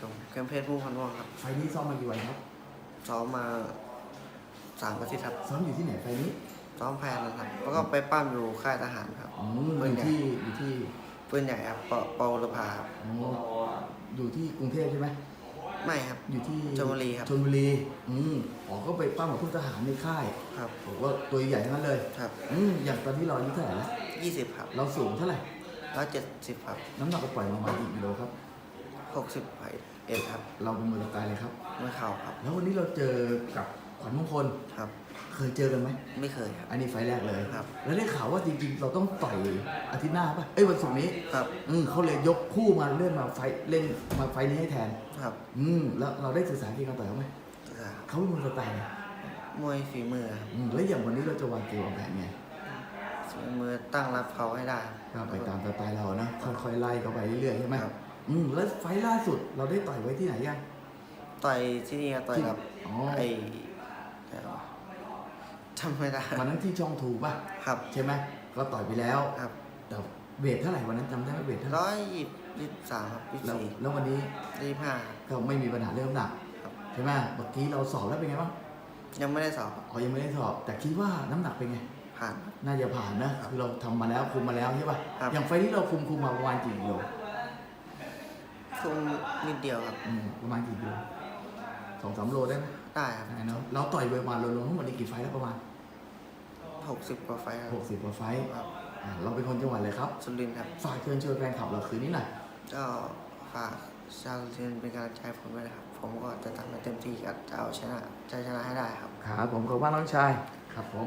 ผมแคมเพญผู้พันวงครับ ไฟล์นี้ซ้อมมากี่วันครับ ซ้อมมาสามอาทิตย์ครับ ซ้อมอยู่ที่ไหนไฟล์นี้ซ้อมแพนนะครับ แล้วก็ไปปั้มอยู่ค่ายทหารครับ อ๋อปือนใหญ่ยู่ที่อยู่ที่ปืนใหญ่ครับปปปรพาครับอ๋ออยู่ที่กรุงเทพใช่ไหมไม่ครับ อยู่ที่ชลบุรีครับ ชลบุรีอืมอ๋อก็ไปปั้มกับพวกทหารในค่ายครับ บอกว่าตัวใหญ่ทั้งนั้นเลยครับอืมอย่างตอนที่เราอายุเท่าไหร่แล้วยี่สิบครับเราสูงเท่าไหร่ ร้อยเจ็ดสิบครับน้ำหนักเราปล่อยมาประมาณกี่กิโลครับ หกสิบเอ็ดครับเราเป็นมือตายเลยครับเมื่อเข่าครับ แล้ววันนี้เราเจอกับขวัญมงคล ครับ เคยเจอกันไหม ไม่เคยครับ อันนี้ไฟล์แรกเลย ครับ แล้วได้ข่าวว่าจริงๆ เราต้องต่อยอาทิตย์หน้าป่ะ เอ้ยวันศุกร์นี้ ครับ อืมเขาเลยยกคู่มาเล่นมาไฟท์เล่นมาไฟท์นี้ให้แทน ครับอืมแล้วเราได้ศึกษาที่การต่อยเขาไหม ครับเขาเป็นมวยสไตล์ไงมวยฝีมือครับอืมแล้วอย่างวันนี้เราจะวางเกมวางแผนไงฝีมือตั้งรับเขาให้ได้ก็ไปตามสไตล์เรานะค่อยๆไล่เขาไปเรื่อยๆใช่ไหมครับ อืมแล้วไฟท์ล่าสุดเราได้ต่อยไว้ที่ไหนยัง ต่อยที่นี่ครับต่อยกับอ๋อ ไอ้อะไรวะจำไม่ได้วันนั้นที่ช่องถูกป่ะ ครับใช่ไหมก็ต่อยไปแล้ว ครับแต่เวทเท่าไหร่วันนั้นจำได้ไหมเวทเท่าไหร่ร้อยยี่สิบสามครับยี่สิบแล้วสี่แล้ววันนี้ยี่สิบห้าก็ไม่มีปัญหาเรื่องน้ำหนักครับใช่ไหมเมื่อกี้เราสอบแล้วเป็นไงบ้างยังไม่ได้สอบอ๋อยังไม่ได้สอบ แต่คิดว่าน้ำหนักเป็นไง ผ่านครับน่าจะผ่านนะคือเราทำมาแล้วคุมมาแล้วใช่ป่ะครับ อย่างไฟล์นี้เราคุมคุมมาประมาณกี่กิโล คุมนิดเดียวครับ อืมประมาณกี่กิโลสองสามโลได้ไหมได้ครับได้เนาะเราต่อยไปประมาณรวมๆทั้งหมดนี้กี่ไฟล์แล้วประมาณหกสิบกว่าไฟล์ครับหกสิบกว่าไฟล์ครับอ่าเราเป็นคนจังหวัดเลยครับ สุรินทร์ครับ ฝากเชิญชวนแฟนคลับเราคืนนี้หน่อยก็ฝากชาวสุรินทร์เป็นกำลังใจให้ผมด้วยนะครับ ผมก็จะทำให้เต็มที่กับจะเอาชนะใจชนะให้ได้ครับ ครับผมขอบคุณมากน้องชาย ครับผม